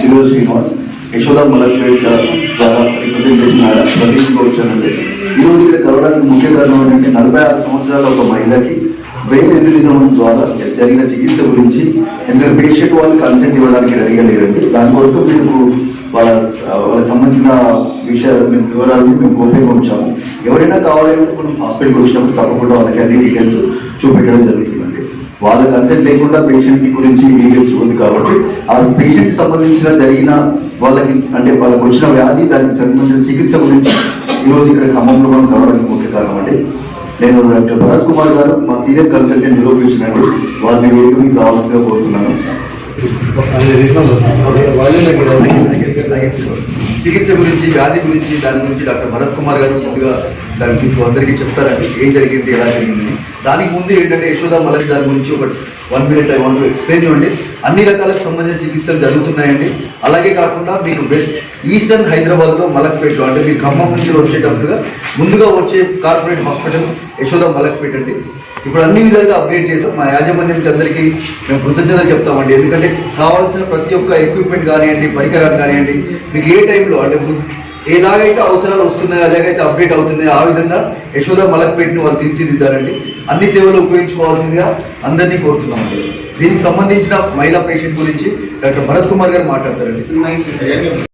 చిరు శ్రీనివాస్ యశోద మలక్పేట ద్వారా రిప్రజెంటేషన్ ప్రతినిధించుకోవచ్చానండి ఈరోజు ఇక్కడ కలవడానికి ముఖ్య కారణం ఏంటంటే నలభై ఆరు సంవత్సరాల ఒక మహిళకి బ్రెయిన్ ఎండ్రిజం ద్వారా జరిగిన చికిత్స గురించి ఎందుకంటే పేషెంట్ వాళ్ళు కన్సెంట్ ఇవ్వడానికి రెడీగా లేరండి. దాని కొరకు మీకు వాళ్ళ వాళ్ళకి సంబంధించిన విషయాలు మేము వివరాలను మేము కోపంగా ఉంచాము ఎవరైనా కావాలంటే మనం హాస్పిటల్కి వచ్చినప్పుడు తప్పకుండా వాళ్ళకి అన్ని డీటెయిల్స్ చూపెట్టడం జరుగుతుంది. వాళ్ళ కన్సెంట్ లేకుండా పేషెంట్ గురించి డీటెయిల్స్ ఉంది కాబట్టి ఆ పేషెంట్ సంబంధించిన జరిగిన వాళ్ళకి అంటే వాళ్ళకి వచ్చిన వ్యాధి దానికి సంబంధించిన చికిత్స గురించి ఈరోజు ఇక్కడ ఖమ్మంలో మనం కలవడానికి ముఖ్య కారణం అండి నేను డాక్టర్ భరత్ కుమార్ గారు మా సీనియర్ కన్సల్టెంట్ న్యూరోపేషన్ అండి వారిని మీకు రావాల్సిందిగా కోరుతున్నాను. చికిత్స గురించి వ్యాధి గురించి దాని గురించి డాక్టర్ భరత్ కుమార్ గారు ముందుగా దాని మీకు అందరికీ చెప్తారండి. ఏం జరిగింది ఎలా జరిగింది? దానికి ముందు ఏంటంటే యశోద మలక్ దాని గురించి ఒక one minute I want explain ఇవ్వండి అన్ని రకాలకు సంబంధించిన చికిత్సలు జరుగుతున్నాయండి. అలాగే కాకుండా మీరు వెస్ట్ ఈస్టర్న్ హైదరాబాద్లో మలక్పేటలో అంటే మీరు ఖమ్మం నుంచి వచ్చేటప్పుడుగా ముందుగా వచ్చే కార్పొరేట్ హాస్పిటల్ యశోద మలక్పేట అండి. ఇప్పుడు అన్ని విధాలుగా అప్డేట్ చేసాం. మా యాజమాన్యానికి అందరికీ మేము కృతజ్ఞతలు చెప్తామండి. ఎందుకంటే కావాల్సిన ప్రతి ఒక్క ఎక్విప్మెంట్ కానివ్వండి పరికరాలు కానివ్వండి మీకు ఏ టైంలో అంటే ఎలాగైతే అవసరాలు వస్తున్నాయో అలాగైతే అప్డేట్ అవుతున్నాయో ఆ విధంగా యశోద మలక్పేటని వాళ్ళు తీర్చిదిద్దారండి. అన్ని సేవలు ఉపయోగించుకోవాల్సిందిగా అందరినీ కోరుతున్నామండి దీనికి సంబంధించిన మహిళా పేషెంట్ గురించి డాక్టర్ భరత్ కుమార్ గారు మాట్లాడతారండి.